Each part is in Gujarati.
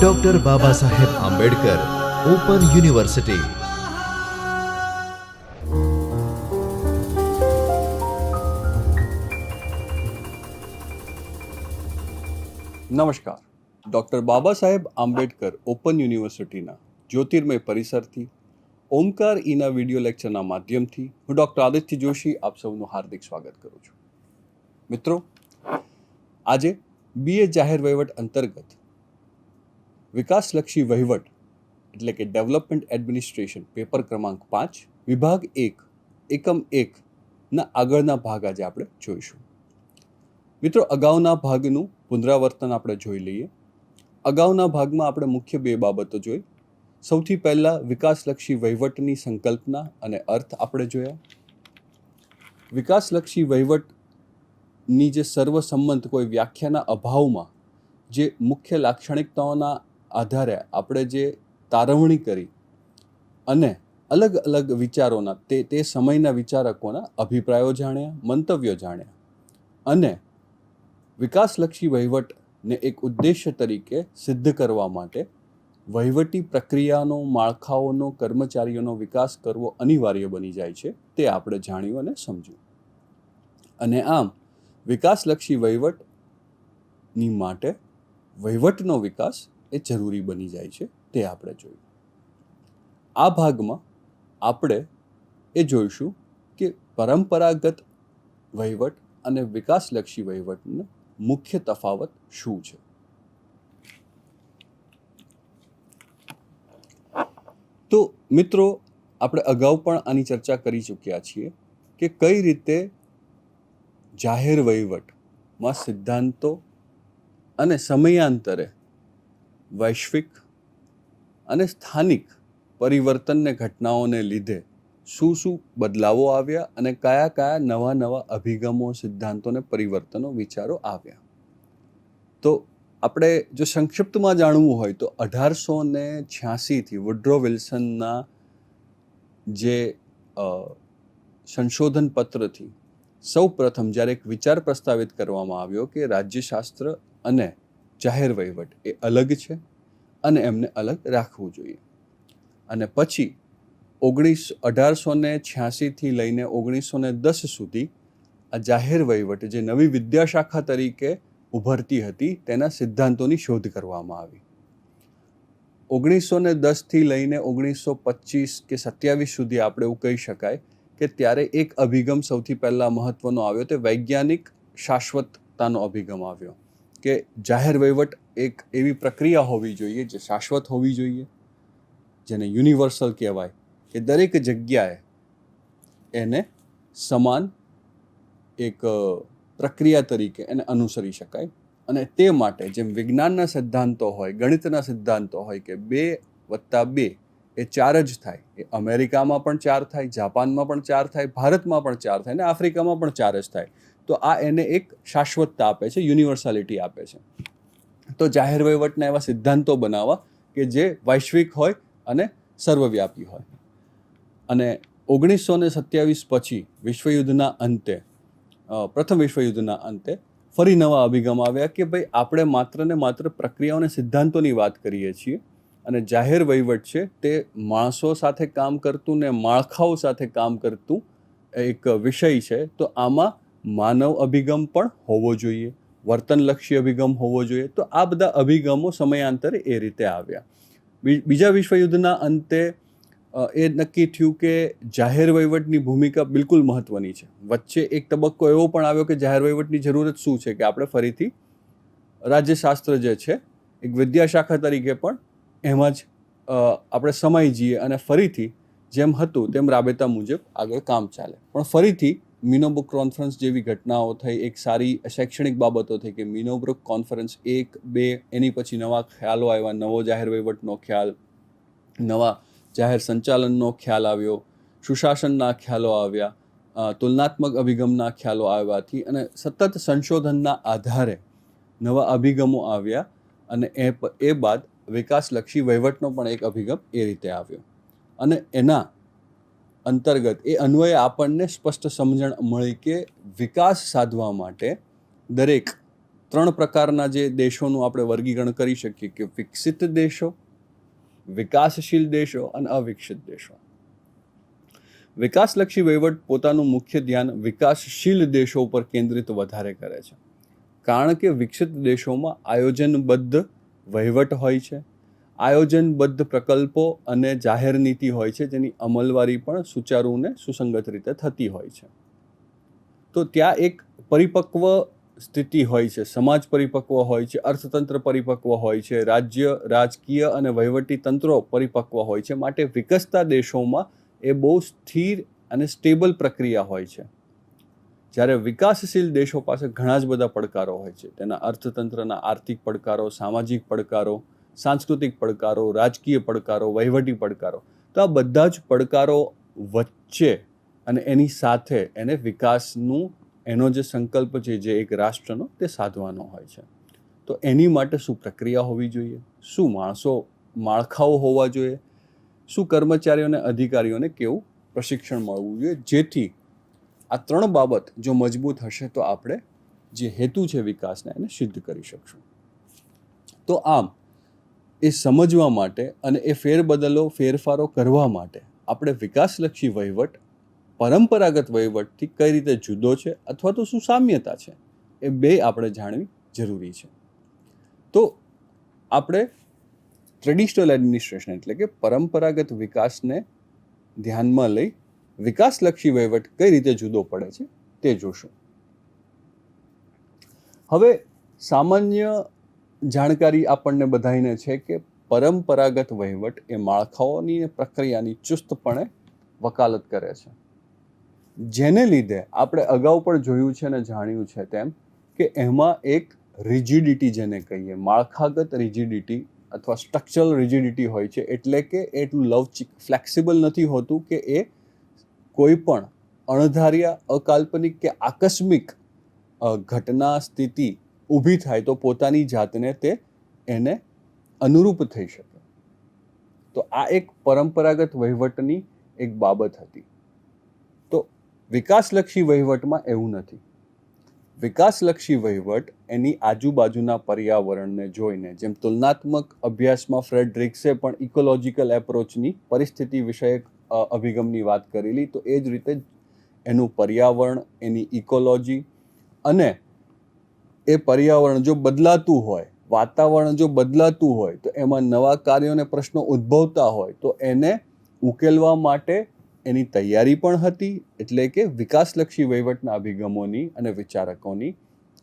Doctor Baba Saheb Ambedkar open university નમસ્કાર. ડૉક્ટર બાબા સાહેબ આંબેડકર ઓપન યુનિવર્સિટીના જ્યોતિર્મય પરિસરથી, ઓમકાર ઈના વીડિયો લેક્ચરના માધ્યમથી હું ડૉક્ટર આદિત્ય જોશી આપ સૌનું હાર્દિક સ્વાગત કરું છું. મિત્રો, આજે બીએ જાહેર વહીવટ અંતર્ગત વિકાસલક્ષી વહીવટ એટલે કે ડેવલપમેન્ટ એડમિનિસ્ટ્રેશન પેપર ક્રમાંક પાંચ, વિભાગ એક, એકમ એકના આગળના ભાગ આજે આપણે જોઈશું. મિત્રો, અગાઉના ભાગનું પુનરાવર્તન આપણે જોઈ લઈએ. અગાઉના ભાગમાં આપણે મુખ્ય બે બાબતો જોઈ. સૌથી પહેલાં વિકાસલક્ષી વહીવટની સંકલ્પના અને અર્થ આપણે જોયા. વિકાસલક્ષી વહીવટની જે સર્વસંમત કોઈ વ્યાખ્યાના અભાવમાં જે મુખ્ય લાક્ષણિકતાઓના આધારે આપણે જે તારવણી કરી અને અલગ અલગ વિચારોના તે તે સમયના વિચારકોના અભિપ્રાયો જાણ્યા, મંતવ્યો જાણ્યા અને વિકાસલક્ષી વહીવટને એક ઉદ્દેશ્ય તરીકે સિદ્ધ કરવા માટે વહીવટી પ્રક્રિયાનો, માળખાઓનો, કર્મચારીઓનો વિકાસ કરવો અનિવાર્ય બની જાય છે તે આપણે જાણ્યું અને સમજ્યું. અને આમ વિકાસલક્ષી વહીવટની માટે વહીવટનો વિકાસ એ જરૂરી બની જાય છે, તે આપણે જોયું. આ ભાગમાં આપણે એ જોઈશું કે પરંપરાગત વહીવટ અને વિકાસલક્ષી વહીવટનો મુખ્ય તફાવત શું છે. તો મિત્રો, આપણે અગાઉ પણ આની ચર્ચા કરી ચૂક્યા છીએ કે કઈ રીતે જાહેર વહીવટમાં સિદ્ધાંતો અને સમયાંતરે વૈશ્વિક અને સ્થાનિક પરિવર્તનને ઘટનાઓને લીધે શું શું બદલાવો આવ્યા અને કયા કયા નવા નવા અભિગમો, સિદ્ધાંતોને પરિવર્તનો, વિચારો આવ્યા. તો આપણે જો સંક્ષિપ્તમાં જાણવું હોય તો અઢારસો ને છ્યાસીથી વુડ્રો વિલ્સનના જે સંશોધન પત્રથી સૌ પ્રથમ જ્યારે એક વિચાર પ્રસ્તાવિત કરવામાં આવ્યો કે રાજ્યશાસ્ત્ર અને જાહેર વહીવટ એ અલગ છે અને એમને અલગ રાખવું જોઈએ. અને પછી ઓગણીસ, અઢારસો ને છ્યાસીથી લઈને ઓગણીસો ને દસ સુધી આ જાહેર વહીવટ જે નવી વિદ્યાશાખા તરીકે ઉભરતી હતી તેના સિદ્ધાંતોની શોધ કરવામાં આવી. ઓગણીસો ને દસથી લઈને ઓગણીસો પચીસ કે સત્યાવીસ સુધી આપણે એવું કહી શકાય કે ત્યારે એક અભિગમ સૌથી પહેલાં મહત્ત્વનો આવ્યો તે વૈજ્ઞાનિક શાશ્વતતાનો અભિગમ આવ્યો. કે જાહેર વહીવટ એક એવી પ્રક્રિયા હોવી જોઈએ જે શાશ્વત હોવી જોઈએ, જેને યુનિવર્સલ કહેવાય, કે દરેક જગ્યાએ એને સમાન એક પ્રક્રિયા તરીકે એને અનુસરી શકાય. અને તે માટે જેમ વિજ્ઞાનના સિદ્ધાંતો હોય, ગણિતના સિદ્ધાંતો હોય કે બે વત્તા બે એ ચાર જ થાય. એ અમેરિકામાં પણ ચાર થાય, જાપાનમાં પણ ચાર થાય, ભારતમાં પણ ચાર થાય અને આફ્રિકામાં પણ ચાર જ થાય. તો આ એને એક શાશ્વતતા આપે છે, યુનિવર્સાલિટી આપે છે. તો જાહેર વહીવટના એવા સિદ્ધાંતો બનાવવા કે જે વૈશ્વિક હોય અને સર્વવ્યાપી હોય. અને ઓગણીસો ને સત્યાવીસ પછી વિશ્વયુદ્ધના અંતે પ્રથમ વિશ્વયુદ્ધના અંતે ફરી નવા અભિગમ આવ્યા કે ભાઈ આપણે માત્ર ને માત્ર પ્રક્રિયાઓ અને સિદ્ધાંતોની વાત કરીએ છીએ. અને જાહેર વહીવટ છે, તે માણસો સાથે કામ કરતું ને માળખાઓ સાથે કામ કરતું એક વિષય છે. તો આમાં માનવ અભિગમ પણ હોવો જોઈએ, વર્તનલક્ષી અભિગમ હોવો જોઈએ. તો આ બધા અભિગમો સમયાંતરે એ રીતે આવ્યા. બીજા વિશ્વયુદ્ધના અંતે એ નક્કી થયું કે જાહેર વહીવટની ભૂમિકા બિલકુલ મહત્વની છે. વચ્ચે એક તબક્કો એવો પણ આવ્યો કે જાહેર વહીવટની જરૂરત શું છે કે આપણે ફરીથી રાજ્યશાસ્ત્ર જે છે, એક વિદ્યાશાખા તરીકે પણ એમાં જ આપણે સમાઈ જઈએ અને ફરીથી જેમ હતું તેમ રાબેતા મુજબ આગળ કામ ચાલે. પણ ફરીથી મિનોબ્રુક કોન્ફરન્સ જેવી ઘટનાઓ થઈ, એક સારી શૈક્ષણિક બાબતો થઈ કે મિનોબ્રુક કોન્ફરન્સ એક, બે, એની પછી નવા ખ્યાલો આવ્યા, નવો જાહેર વહીવટનો ખ્યાલ, નવા જાહેર સંચાલનનો ખ્યાલ આવ્યો, સુશાસનના ખ્યાલો આવ્યા તુલનાત્મક અભિગમના ખ્યાલો આવ્યાથી અને સતત સંશોધનના આધારે નવા અભિગમો આવ્યા અને એ એ બાદ વિકાસલક્ષી વહીવટનો પણ એક અભિગમ એ રીતે આવ્યો. અને એના અંતર્ગત એ અન્વયે આપણને સ્પષ્ટ સમજણ મળી કે વિકાસ સાધવા માટે દરેક ત્રણ પ્રકારના જે દેશોનું આપણે વર્ગીકરણ કરી શકીએ કે વિકસિત દેશો, વિકાસશીલ દેશો અને અવિકસિત દેશો. વિકાસલક્ષી વહીવટ પોતાનું મુખ્ય ધ્યાન વિકાસશીલ દેશો ઉપર કેન્દ્રિત વધારે કરે છે. કારણ કે વિકસિત દેશોમાં આયોજનબદ્ધ વહીવટ હોય છે, આયોજનબદ્ધ પ્રકલ્પો અને જાહેર નીતિ હોય છે, જેની અમલવારી પણ સુચારુ અને સુસંગત રીતે થતી હોય છે. તો ત્યાં એક પરિપક્વ સ્થિતિ હોય છે, સમાજ પરિપક્વ હોય છે, અર્થતંત્ર પરિપક્વ હોય છે, રાજ્ય, રાજકીય અને વહીવટી તંત્રો પરિપક્વ હોય છે, માટે વિકસતા દેશોમાં એ બહુ સ્થિર અને સ્ટેબલ પ્રક્રિયા હોય છે. જ્યારે વિકાસશીલ દેશો પાસે ઘણા જ બધા પડકારો હોય છે, તેના અર્થતંત્રના આર્થિક પડકારો, સામાજિક પડકારો, સાંસ્કૃતિક પડકારો, રાજકીય પડકારો, વહીવટી પડકારો, તો આ બધા જ પડકારો વચ્ચે અને એની સાથે એને વિકાસનું, એનો જે સંકલ્પ છે, જે એક રાષ્ટ્રનો, તે સાધવાનો હોય છે. તો એની માટે શું પ્રક્રિયા હોવી જોઈએ? શું માણસો, માળખાઓ હોવા જોઈએ? શું કર્મચારીઓને અધિકારીઓને કેવું પ્રશિક્ષણ મળવું જોઈએ? જેથી આ ત્રણ બાબત જો મજબૂત હશે તો આપણે જે હેતુ છે વિકાસના એને સિદ્ધ કરી શકશું. તો આમ, એ સમજવા માટે અને એ ફેરબદલો, ફેરફારો કરવા માટે આપણે વિકાસલક્ષી વહીવટ, પરંપરાગત વહીવટથી કઈ રીતે જુદો છે અથવા તો શું સામ્યતા છે, એ બે આપણે જાણવી જરૂરી છે. તો આપણે ટ્રેડિશનલ એડમિનિસ્ટ્રેશન એટલે કે પરંપરાગત વિકાસને ધ્યાનમાં લઈ વિકાસલક્ષી વહીવટ કઈ રીતે જુદો પડે છે તે જોશું. હવે સામાન્ય જાણકારી આપણને બધાઈને છે કે પરંપરાગત વહીવટ એ માળખાઓની પ્રક્રિયાની ચુસ્તપણે વકાલત કરે છે. જેને લીધે આપણે અગાઉ પણ જોયું છે અને જાણ્યું છે તેમ કે એમાં એક રિજિડિટી જેને કહીએ, માળખાગત રિજિડિટી અથવા સ્ટ્રક્ચરલ રિજિડિટી હોય છે એટલે કે એટલું લવચિક, ફ્લેક્સિબલ નથી હોતું કે એ કોઈ પણ અણધાર્યા, અકાલ્પનિક કે આકસ્મિક ઘટના સ્થિતિ ઊભી થાય તો પોતાની જાતને તે એને અનુરૂપ થઈ શકે. તો આ એક પરંપરાગત વહીવટની એક બાબત હતી. તો વિકાસલક્ષી વહીવટમાં એવું નથી. વિકાસલક્ષી વહીવટ એની આજુબાજુના પર્યાવરણને જોઈને, જેમ તુલનાત્મક અભ્યાસમાં ફ્રેડરિક્સે પણ ઇકોલોજીકલ એપ્રોચની પરિસ્થિતિ વિષયક અભિગમની વાત કરેલી, તો એ જ રીતે એનું પર્યાવરણ, એની ઇકોલોજી અને એ પર્યાવરણ જો બદલાતું હોય, વાતાવરણ જો બદલાતું હોય, તો એમાં નવા કાર્યો અને પ્રશ્નો ઉદ્ભવતા હોય, તો એને ઉકેલવા માટે એની તૈયારી પણ હતી, એટલે કે વિકાસલક્ષી વહીવટના અભિગમોની અને વિચારકોની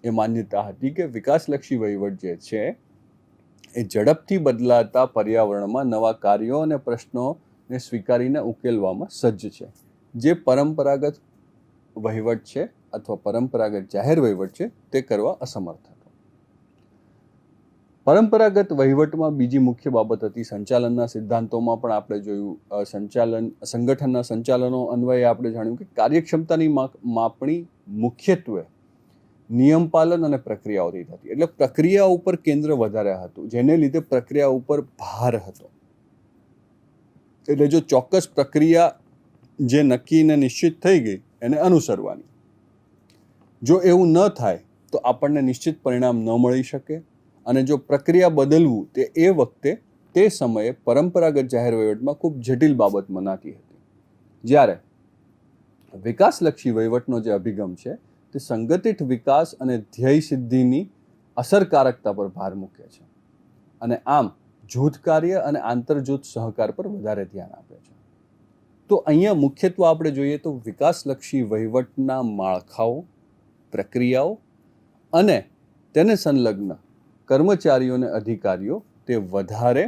એ માન્યતા હતી કે વિકાસલક્ષી વહીવટ જે છે, એ ઝડપથી બદલાતા પર્યાવરણમાં નવા કાર્યો અને પ્રશ્નોને સ્વીકારીને ઉકેલવામાં સજ્જ છે. જે પરંપરાગત વહીવટ છે અથવા પરંપરાગત જાહેર વહીવટ છે, તે કરવા અસમર્થ હતો. પરંપરાગત વહીવટમાં બીજી મુખ્ય બાબત હતી સંચાલનના સિદ્ધાંતોમાં પણ આપણે જોયું સંચાલન, સંગઠનના સંચાલનો અન્વયે આપણે જાણ્યું કે કાર્યક્ષમતાની માપ- માપણી મુખ્યત્વે નિયમ પાલન અને પ્રક્રિયાઓથી થતી. એટલે પ્રક્રિયા ઉપર કેન્દ્ર વધારે હતું, જેને લીધે પ્રક્રિયા ઉપર ભાર હતો. એટલે જો ચોક્કસ પ્રક્રિયા જે નક્કી ને નિશ્ચિત થઈ ગઈ, એને અનુસરવાની. જો એવું ન થાય, તો આપણને નિશ્ચિત પરિણામ ન મળી શકે અને જો પ્રક્રિયા બદલવું તે એ વખતે તે સમયે પરંપરાગત જાહેર વહીવટમાં ખૂબ જટિલ બાબત મનાતી હતી. જ્યારે વિકાસલક્ષી વહીવટનો જે અભિગમ છે, તે સંગઠિત વિકાસ અને ધ્યેય સિદ્ધિની અસરકારકતા પર ભાર મૂકે છે. અને આમ જૂથ કાર્ય અને આંતરજૂથ સહકાર પર વધારે ધ્યાન આપે છે. તો અહીંયા મુખ્યત્વે આપણે જોઈએ તો વિકાસલક્ષી વહીવટના માળખાઓ, પ્રક્રિયાઓ અને તેને સંલગ્ન કર્મચારીઓ અને અધિકારીઓ તે વધારે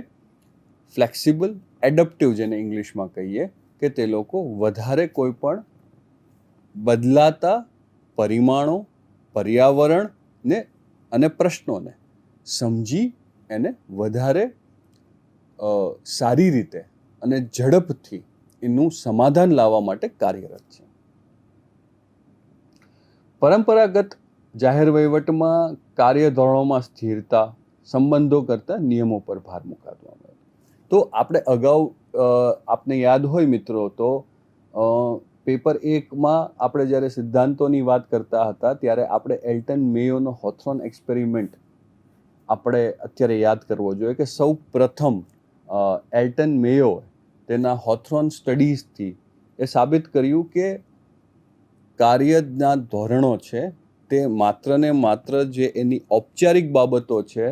ફ્લેક્સિબલ, એડપ્ટિવ જેને ઇંગ્લિશમાં કહીએ કે તે લોકો વધારે કોઈ પણ બદલાતા પરિમાણો પર્યાવરણને અને પ્રશ્નોને સમજી એને વધારે સારી રીતે અને ઝડપથી એનું સમાધાન લાવવા માટે કાર્યરત છે. પરંપરાગત જાહેર વહીવટમાં કાર્યધોરણોમાં સ્થિરતા, સંબંધો કરતાં નિયમો પર ભાર મુકાવવામાં આવે. તો આપણે અગાઉ આપને યાદ હોય મિત્રો તો પેપર એકમાં આપણે જ્યારે સિદ્ધાંતોની વાત કરતા હતા ત્યારે આપણે એલ્ટન મેયોનો હોથ્રોન એક્સપેરિમેન્ટ આપણે અત્યારે યાદ કરવો જોઈએ કે સૌ પ્રથમ એલ્ટન મેયો તેના હોથ્રોન સ્ટડીઝથી એ સાબિત કર્યું કે કાર્યના ધોરણો છે, તે માત્ર ને માત્ર જે એની ઔપચારિક બાબતો છે,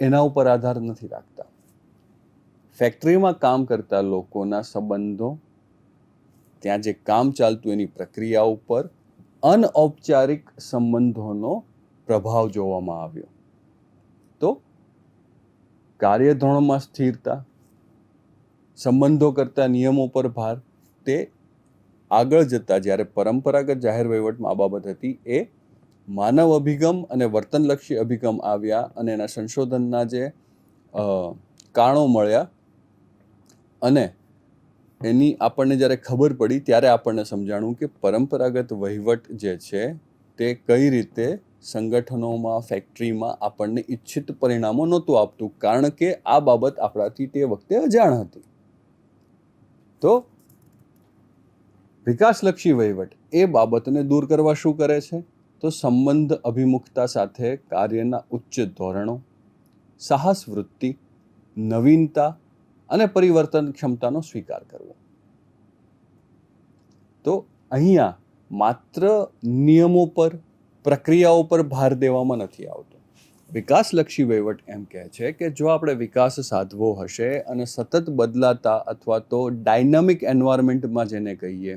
એના ઉપર આધાર નથી રાખતા. ફેક્ટરીમાં કામ કરતા લોકોના સંબંધો, ત્યાં જે કામ ચાલતું એની પ્રક્રિયા ઉપર અનૌપચારિક સંબંધોનો પ્રભાવ જોવામાં આવ્યો. કાર્યધોરણમાં સ્થિરતા, સંબંધો કરતા નિયમો પર ભાર, તે આગળ જતા જ્યારે પરંપરાગત જાહેર વહીવટમાં આ બાબત હતી, એ માનવ અભિગમ અને વર્તનલક્ષી અભિગમ આવ્યા અને એના સંશોધનના જે કારણો મળ્યા અને એની આપણને જ્યારે ખબર પડી ત્યારે આપણને સમજાણું કે પરંપરાગત વહીવટ જે છે તે કઈ રીતે સંગઠનોમાં, ફેક્ટરીમાં આપણને ઈચ્છિત પરિણામો નહોતું આપતું કારણ કે આ બાબત આપણાથી તે વખતે અજાણ હતી. તો વિકાસલક્ષી વહીવટ, એ બાબતને દૂર કરવા શું કરે છે? તો સંબંધ અભિમુખતા સાથે કાર્યના ઉચ્ચ ધોરણો, સાહસ વૃત્તિ, નવીનતા અને પરિવર્તન ક્ષમતાનો સ્વીકાર કરવો. તો અહીંયા માત્ર નિયમો પર પ્રક્રિયાઓ પર ભાર દેવામાં નથી આવતો. વિકાસલક્ષી વહીવટ એમ કહે છે કે જો આપણે વિકાસ સાધવો હશે અને સતત બદલાતા અથવા તો ડાયનામિક એન્વાયરમેન્ટમાં જેને કહીએ,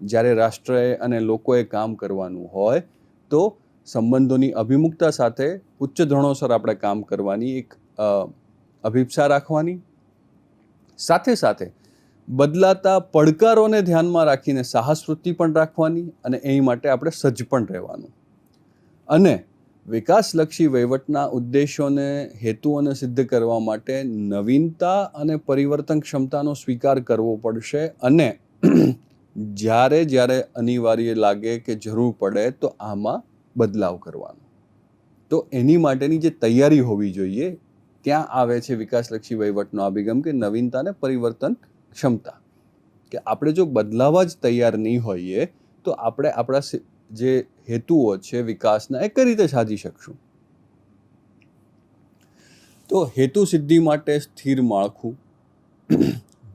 જ્યારે રાષ્ટ્રએ અને લોકોએ કામ કરવાનું હોય, તો સંબંધોની અભિમુખતા સાથે ઉચ્ચ ધોરણોસર આપણે કામ કરવાની એક અભિપ્સા રાખવાની. સાથે સાથે બદલાતા પડકારોને ધ્યાનમાં રાખીને સાહસવૃત્તિ પણ રાખવાની અને એ માટે આપણે સજ્જ પણ રહેવાનું. અને વિકાસલક્ષી વહીવટના ઉદ્દેશોને, હેતુઓને સિદ્ધ કરવા માટે નવીનતા અને પરિવર્તન ક્ષમતાનો સ્વીકાર કરવો પડશે અને જ્યારે જ્યારે અનિવાર્ય લાગે કે જરૂર પડે તો આમાં બદલાવ કરવાનો. તો એની માટેની જે તૈયારી હોવી જોઈએ, ત્યાં આવે છે વિકાસલક્ષી વહીવટનો અભિગમ કે નવીનતા અને પરિવર્તન ક્ષમતા કે આપણે જો બદલાવા જ તૈયાર નહીં હોઈએ, તો આપણે આપણા જે હેતુઓ છે વિકાસના, એ કઈ રીતે સાધી શકશું? તો હેતુ સિદ્ધિ માટે સ્થિર માળખું,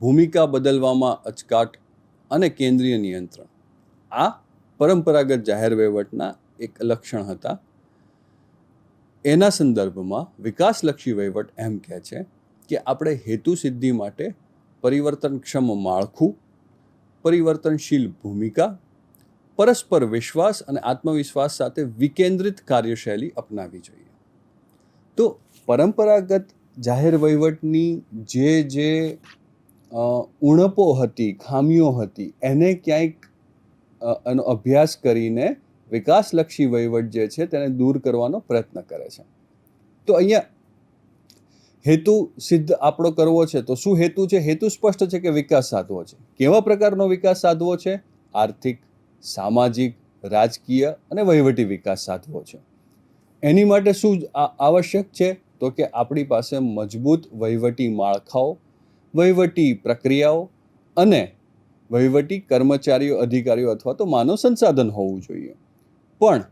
ભૂમિકા બદલવામાં અચકાટ અને કેન્દ્રીય નિયંત્રણ. આ પરંપરાગત જાહેર વહીવટના એક લક્ષણ હતા. એના સંદર્ભમાં વિકાસલક્ષી વહીવટ એમ કહે છે કે આપણે હેતુ સિદ્ધિ માટે પરિવર્તનક્ષમ માળખું, પરિવર્તનશીલ ભૂમિકા પરસ્પર વિશ્વાસ અને આત્મવિશ્વાસ સાથે વિકેન્દ્રિત કાર્યશૈલી અપનાવી જોઈએ. તો પરંપરાગત જાહેર વહીવટની જે જે ઉણપો હતી, ખામીઓ હતી, એને ક્યાંક એનો અભ્યાસ કરીને વિકાસલક્ષી વહીવટ જે છે તેને દૂર કરવાનો પ્રયત્ન કરે છે. તો અહીંયા હેતુ સિદ્ધ આપણો કરવો છે. તો શું હેતુ છે? હેતુ સ્પષ્ટ છે કે વિકાસ સાધવો છે. કેવા પ્રકારનો વિકાસ સાધવો છે? આર્થિક સામાજિક, રાજકીય અને વહીવટી વિકાસ સાધવો છે. એની માટે શું આવશ્યક છે? તો કે આપણી પાસે મજબૂત વહીવટી માળખાઓ, વહીવટી પ્રક્રિયાઓ અને વહીવટી કર્મચારીઓ, અધિકારીઓ અથવા તો માનવ સંસાધન હોવું જોઈએ. પણ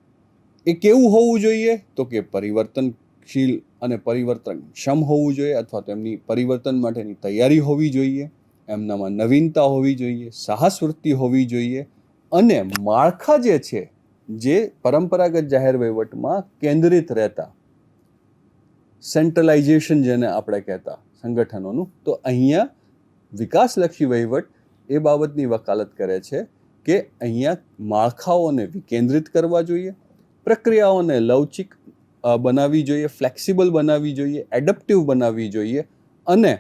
એ કેવું હોવું જોઈએ? તો કે પરિવર્તનશીલ અને પરિવર્તનક્ષમ હોવું જોઈએ અથવા તો એમની પરિવર્તન માટેની તૈયારી હોવી જોઈએ, એમનામાં નવીનતા હોવી જોઈએ સાહસ વૃત્તિ હોવી જોઈએ અને માળખા જે છે, જે પરંપરાગત જાહેર વહીવટમાં કેન્દ્રિત રહેતા સેન્ટ્રલાઇઝેશન જેને આપણે કહેતા સંગઠનોનું, તો અહીંયા વિકાસલક્ષી વહીવટ એ બાબતની વકાલત કરે છે કે અહીંયા માળખાઓને વિકેન્દ્રિત કરવા જોઈએ, પ્રક્રિયાઓને લવચિક બનાવવી જોઈએ ફ્લેક્સિબલ બનાવવી જોઈએ એડપ્ટિવ બનાવવી જોઈએ અને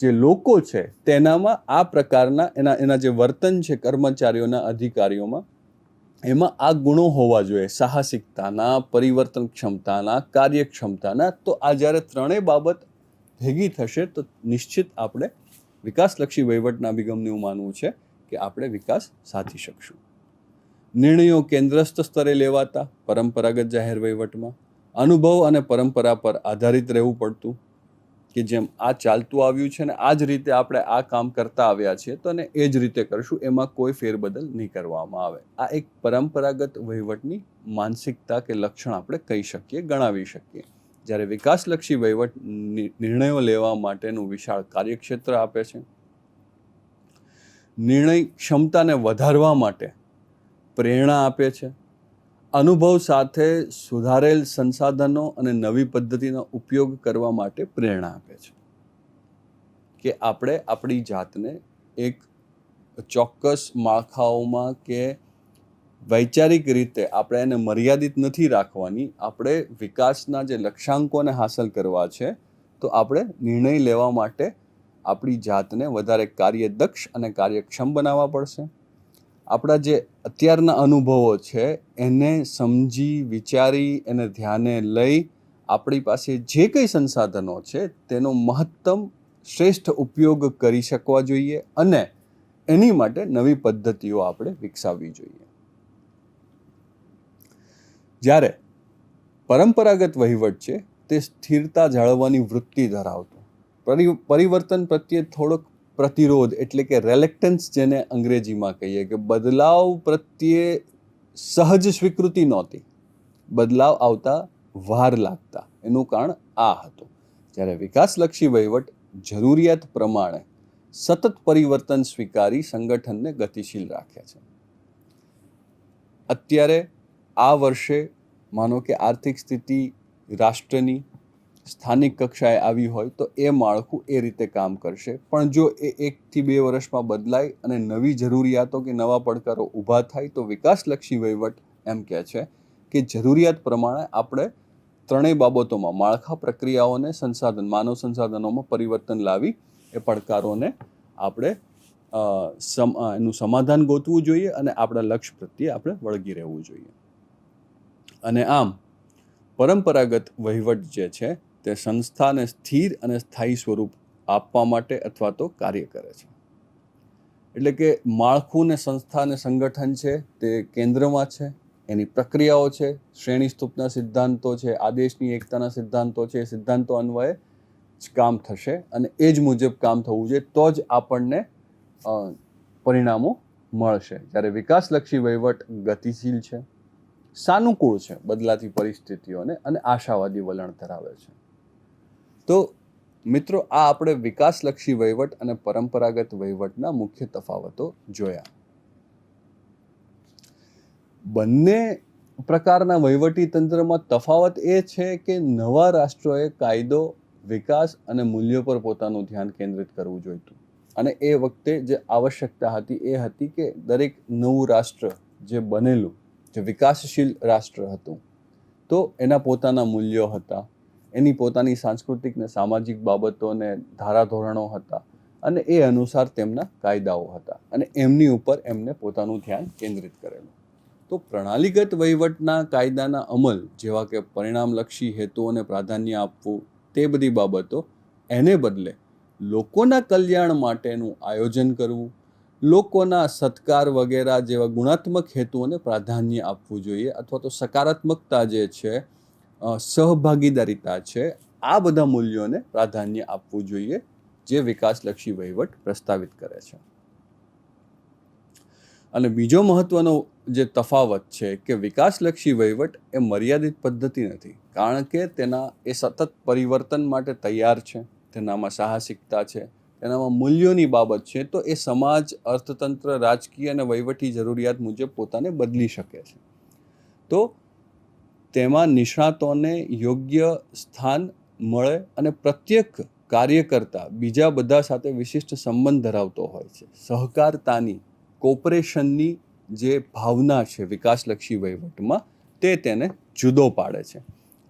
જે લોકો છે, તેનામાં આ પ્રકારના એના એના જે વર્તન છે કર્મચારીઓના અધિકારીઓમાં, એમાં આ ગુણો હોવા જોઈએ. સાહસિકતાના પરિવર્તન ક્ષમતાના કાર્યક્ષમતાના, તો આ જ્યારે ત્રણેય બાબત ભેગી થશે, તો નિશ્ચિત આપણે વિકાસલક્ષી વહીવટના અભિગમને એવું માનવું છે કે આપણે વિકાસ સાધી શકશું. નિર્ણયો કેન્દ્રસ્થ સ્તરે લેવાતા, પરંપરાગત જાહેર વહીવટમાં, અનુભવ અને પરંપરા પર આધારિત રહેવું પડતું કે જેમ આ ચાલતું આવ્યું છે ને આ જ રીતે આપણે આ કામ કરતા આવ્યા છીએ, તો અને એ જ રીતે કરશું. એમાં કોઈ ફેરબદલ નહીં કરવામાં આવે. આ એક પરંપરાગત વહીવટની માનસિકતા કે લક્ષણ આપણે કહી શકીએ, ગણાવી શકીએ. જ્યારે વિકાસલક્ષી વહીવટ નિર્ણયો લેવા માટેનું વિશાળ કાર્યક્ષેત્ર આપે છે, નિર્ણય ક્ષમતાને વધારવા માટે પ્રેરણા આપે છે અનુભવ સાથે સુધારેલ સંસાધનો અને નવી પદ્ધતિનો ઉપયોગ કરવા માટે પ્રેરણા આપે છે. કે આપણે આપણી જાતને એક ચોક્કસ માળખાઓમાં કે વૈચારિક રીતે આપણે એને મર્યાદિત નથી રાખવાની, આપણે વિકાસના જે લક્ષ્યાંકોને હાંસલ કરવા છે, તો આપણે નિર્ણય લેવા માટે આપણી જાતને વધારે કાર્યદક્ષ અને કાર્યક્ષમ બનાવવા પડશે. આપણા જે અત્યારના અનુભવો છે, એને સમજી, વિચારી, એને ધ્યાને લઈ આપણી પાસે જે કંઈ સંસાધનો છે, તેનો મહત્તમ, શ્રેષ્ઠ ઉપયોગ કરી શકવા જોઈએ અને એની માટે નવી પદ્ધતિઓ આપણે વિકસાવવી જોઈએ. જ્યારે પરંપરાગત વહીવટ છે, તે સ્થિરતા જાળવવાની વૃત્તિ ધરાવતો. પરિ- પરિવર્તન પ્રત્યે થોડોક પ્રતિરોધ એટલે કે રેલેક્ટન્સ જેને અંગ્રેજીમાં કહીએ કે બદલાવ પ્રત્યે સહજ સ્વીકૃતિ નહોતી. બદલાવ આવતા વાર લાગતા. એનું કારણ આ હતું. જ્યારે વિકાસલક્ષી વહીવટ જરૂરિયાત પ્રમાણે સતત પરિવર્તન સ્વીકારી સંગઠનને ગતિશીલ રાખે છે. અત્યારે આ વર્ષે માનો કે આર્થિક સ્થિતિ રાષ્ટ્રની સ્થાનિક કક્ષાએ આવી હોય તો એ માળખું એ રીતે કામ કરશે. પણ જો એ એકથી બે વર્ષમાં બદલાય અને નવી જરૂરિયાતો કે નવા પડકારો ઊભા થાય તો વિકાસલક્ષી વહીવટ એમ કહે છે કે જરૂરિયાત પ્રમાણે આપણે ત્રણેય બાબતોમાં માળખા પ્રક્રિયાઓને સંસાધન, માનવ સંસાધનોમાં પરિવર્તન લાવી એ પડકારોને આપણે એનું સમાધાન ગોતવું જોઈએ અને આપણા લક્ષ્ય પ્રત્યે આપણે વળગી રહેવું જોઈએ. અને આમ, પરંપરાગત વહીવટ જે છે તે સંસ્થાને સ્થિર અને સ્થાયી સ્વરૂપ આપવા માટે અથવા તો કાર્ય કરે છે. એટલે કે માળખું ને સંસ્થા ને સંગઠન છે તે કેન્દ્રમાં છે, એની પ્રક્રિયાઓ છે, શ્રેણી સ્તૂપના સિદ્ધાંતો છે, આદેશની એકતાના સિદ્ધાંતો છે, એ સિદ્ધાંતો અન્વયે જ કામ થશે અને એ જ મુજબ કામ થવું જોઈએ, તો જ આપણને પરિણામો મળશે. જ્યારે વિકાસલક્ષી વહીવટ ગતિશીલ છે, સાનુકૂળ છે બદલાતી પરિસ્થિતિઓને અને આશાવાદી વલણ ધરાવે છે. તો મિત્રો, આ આપણે વિકાસલક્ષી વહીવટ અને પરંપરાગત વહીવટના મુખ્ય તફાવતો જોયા. બંને પ્રકારના વહીવટી તંત્રમાં તફાવત એ છે કે નવા રાષ્ટ્રોએ કાયદો, વિકાસ અને મૂલ્યો પર પોતાનું ધ્યાન કેન્દ્રિત કરવું જોઈતું. અને એ વખતે જે આવશ્યકતા હતી એ હતી કે દરેક નવું રાષ્ટ્ર જે બનેલું, જે વિકાસશીલ રાષ્ટ્ર હતું, તો એના પોતાના મૂલ્યો હતા. એની પોતાની સાંસ્કૃતિક ને સામાજિક બાબતો ને ધારાધોરણો હતા અને એ અનુસાર તેમના કાયદાઓ હતા અને એમની ઉપર એમને પોતાનું ધ્યાન કેન્દ્રિત કરેલું. તો પ્રણાલીગત વહીવટના કાયદાના અમલ જેવા કે પરિણામલક્ષી હેતુઓને પ્રાધાન્ય આપવું તે બધી બાબતો એને બદલે લોકોના કલ્યાણ માટેનું આયોજન કરવું, લોકોના સત્કાર વગેરે જેવા ગુણાત્મક હેતુઓને પ્રાધાન્ય આપવું જોઈએ અથવા તો સકારાત્મકતા જે છે સહભાગીદારીતા છે, આ બધા મૂલ્યોને પ્રાધાન્ય આપવું જોઈએ, જે વિકાસલક્ષી વહીવટ પ્રસ્તાવિત કરે છે. અને બીજો મહત્વનો જે તફાવત છે કે વિકાસલક્ષી વહીવટ એ મર્યાદિત પદ્ધતિ નથી, કારણ કે તેના એ સતત પરિવર્તન માટે તૈયાર છે, તેનામાં સાહસિકતા છે, તેનામાં મૂલ્યોની બાબત છે, તો એ સમાજ, અર્થતંત્ર, રાજકીય અને વહીવટી જરૂરિયાત મુજબ પોતાને બદલી શકે છે. તો તેમાં નિષ્ણાતોને યોગ્ય સ્થાન મળે અને પ્રત્યેક કાર્યકર્તા બીજા બધા સાથે વિશિષ્ટ સંબંધ ધરાવતો હોય છે. સહકારતાની, કોપરેશનની જે ભાવના છે વિકાસલક્ષી વહીવટમાં, તે તેને જુદો પાડે છે.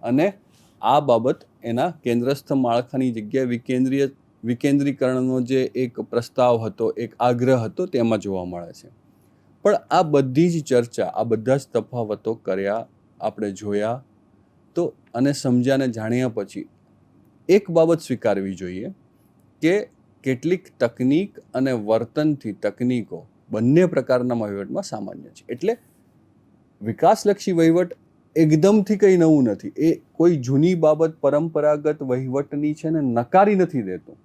અને આ બાબત એના કેન્દ્રસ્થ માળખાની જગ્યાએ વિકેન્દ્રીય, વિકેન્દ્રીકરણનો જે એક પ્રસ્તાવ હતો, એક આગ્રહ હતો, તેમાં જોવા મળે છે. પણ આ બધી જ ચર્ચા, આ બધા જ તફાવતો કર્યા આપણે જોયા તો અને સમજ્યા અને જાણ્યા પછી એક બાબત સ્વીકારવી જોઈએ કે કેટલીક તકનીક અને વર્તનથી તકનીકો બંને પ્રકારના વહીવટમાં સામાન્ય છે. એટલે વિકાસલક્ષી વહીવટ એકદમથી કંઈ નવું નથી. એ કોઈ જૂની બાબત પરંપરાગત વહીવટની છે ને નકારી નથી દેતું.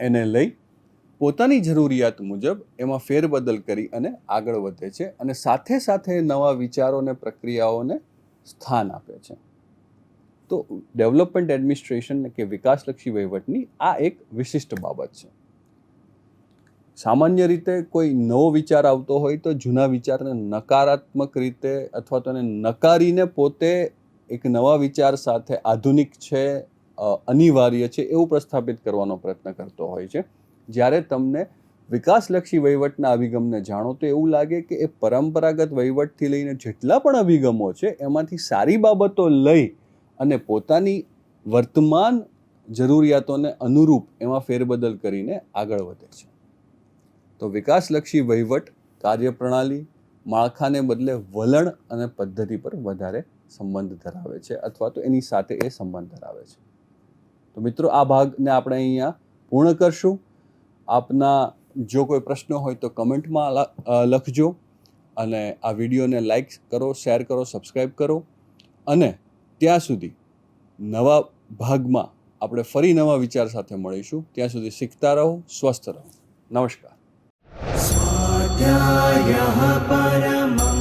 એને લઈ પોતાની જરૂરિયાત મુજબ એમાં ફેરબદલ કરી અને આગળ વધે છે અને સાથે સાથે નવા વિચારોને પ્રક્રિયાઓને સ્થાન આપે છે. તો ડેવલપમેન્ટ એડમિનિસ્ટ્રેશન કે વિકાસલક્ષી વહીવટની આ એક વિશિષ્ટ બાબત છે. સામાન્ય રીતે કોઈ નવો વિચાર આવતો હોય તો જૂના વિચારને નકારાત્મક રીતે અથવા તો એને નકારીને પોતે એક નવા વિચાર સાથે આધુનિક છે અનિવાર્ય છે એવું પ્રસ્થાપિત કરવાનો પ્રયત્ન કરતો હોય છે. જ્યારે તમને વિકાસલક્ષી વહીવટના અભિગમને જાણો, તો એવું લાગે કે એ પરંપરાગત વહીવટથી લઈને જેટલા પણ અભિગમો છે, એમાંથી સારી બાબતો લઈ અને પોતાની વર્તમાન જરૂરિયાતોને અનુરૂપ એમાં ફેરબદલ કરીને આગળ વધે છે. તો વિકાસલક્ષી વહીવટ, કાર્યપ્રણાલી, માળખાને બદલે વલણ અને પદ્ધતિ પર વધારે સંબંધ ધરાવે છે અથવા તો એની સાથે એ સંબંધ ધરાવે છે. તો મિત્રો, આ ભાગને આપણે અહીંયા પૂર્ણ કરશું. આપના જો કોઈ પ્રશ્નો હોય તો કમેન્ટમાં લખજો અને આ વિડીયોને લાઈક કરો, શેર કરો સબસ્ક્રાઈબ કરો. અને ત્યાં સુધી નવા ભાગમાં આપણે ફરી નવા વિચાર સાથે મળીશું. ત્યાં સુધી શીખતા રહો, સ્વસ્થ રહો. નમસ્કાર. સ્વાધ્યાય પરમા